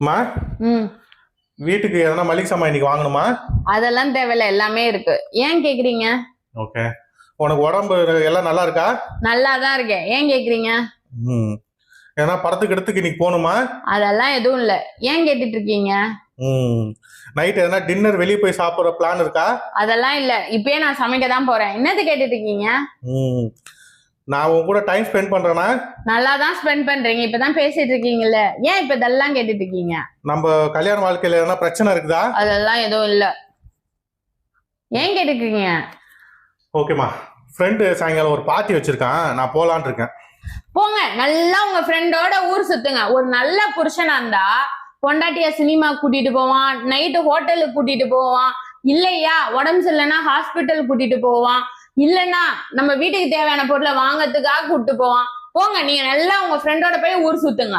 ம்? வீட்டுக்கு எதனா மளிகை சாமான் இன்னைக்கு வாங்கணுமா? அதெல்லாம் தேவையில்ல எல்லாமே இருக்கு. ஏன் கேக்குறீங்க? ஓகே. உனக்கு உடம்பு எல்லாம் நல்லா இருக்கா? நல்லா தான் இருக்கேன். ஏன் கேக்குறீங்க? ம். ஏன்னா படத்துக்கு இடத்துக்கு இன்னைக்கு போகணுமா? அதெல்லாம் எதுவும் இல்ல. ஏன் கேட்டுட்டு இருக்கீங்க? ம். நைட் எதனா டின்னர் வெளியே போய் சாப்பிட்ற பிளான் இருக்கா? அதெல்லாம் இல்ல. இப்பயே நான் சமைக்க தான் போறேன். என்னது கேட்டுட்டு இருக்கீங்க? ம். நான் உன் கூட டைம் ஸ்பெண்ட் பண்றேனா? நல்லா தான் ஸ்பெண்ட் பண்றீங்க. இப்பதான் பேசிட்டு இருக்கீங்கல்ல. ஏன் இப்ப இதெல்லாம் கேட்டுட்டு இருக்கீங்க? நம்ம கல்யாண வாழ்க்கையில எதனா பிரச்சனை இருக்குதா? அதெல்லாம் எதுவும் இல்ல. ஏன் கேட்டுட்டு இருக்கீங்க? ஓகேம்மா ஃப்ரெண்டு சாயங்காலம் ஒரு பார்ட்டி வச்சிருக்கான். நான் போலான் இருக்கேன். போங்க. நல்லா உங்க ஃப்ரெண்டோட ஊர் சுத்துங்க. ஒரு நல்ல புருஷனா இருந்தா பொண்டாட்டிய சினிமா கூட்டிட்டு போவான். நைட்டு ஹோட்டலுக்கு கூட்டிட்டு போவான். இல்லையா? உடம்பு சரியில்லைன்னா ஹாஸ்பிட்டல் கூட்டிட்டு போவான். இல்லைன்னா நம்ம வீட்டுக்கு தேவையான பொருளை வாங்கறதுக்காக கூப்பிட்டு போவான். போங்க நீங்க நல்லா உங்க ஃப்ரெண்டோட போய் ஊர் சுத்துங்க.